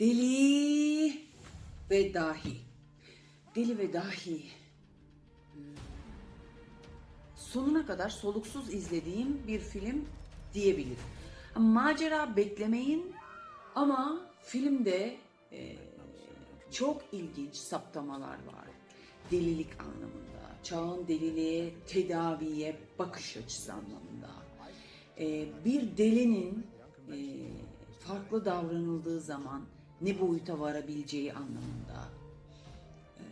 Deli ve dahi. Deli ve dahi. Hmm. Sonuna kadar soluksuz izlediğim bir film diyebilirim. Macera beklemeyin ama filmde e, çok ilginç saptamalar var. Delilik anlamında, çağın deliliğe, tedaviye bakış açısı anlamında. E, bir delinin e, farklı davranıldığı zaman ne boyuta varabileceği anlamında. E,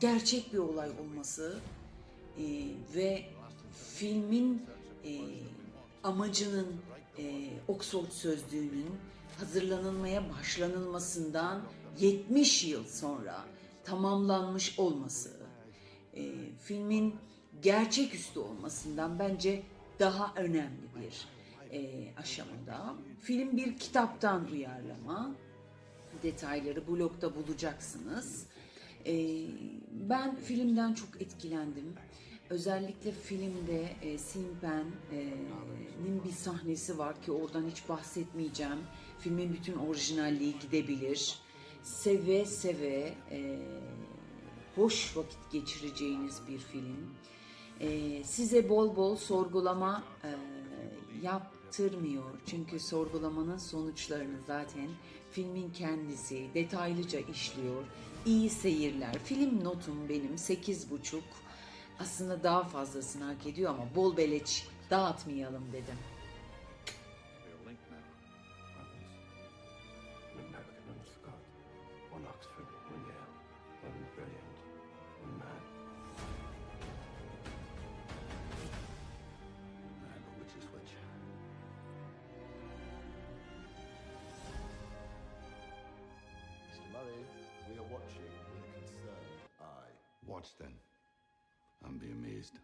gerçek bir olay olması e, ve filmin e, amacının e, Oxford Sözlüğü'nün hazırlanılmaya başlanılmasından 70 yıl sonra tamamlanmış olması, filmin gerçeküstü olmasından bence daha önemli bir e, aşamada. Film bir kitaptan uyarlama. Detayları blogda bulacaksınız. E, ben filmden çok etkilendim. Özellikle filmde e, Simpen'in bir sahnesi var ki oradan hiç bahsetmeyeceğim. Filmin bütün orijinalliği gidebilir. Seve seve e, hoş vakit geçireceğiniz bir film. E, size bol bol sorgulama e, yaptırmıyor. Çünkü sorgulamanın sonuçlarını zaten filmin kendisi detaylıca işliyor. İyi seyirler. Film notum benim 8,5. Aslında daha fazlasını hak ediyor ama bol beleç dağıtmayalım dedim. Mr. We are watching with a concerned eye. Watch then, and be amazed.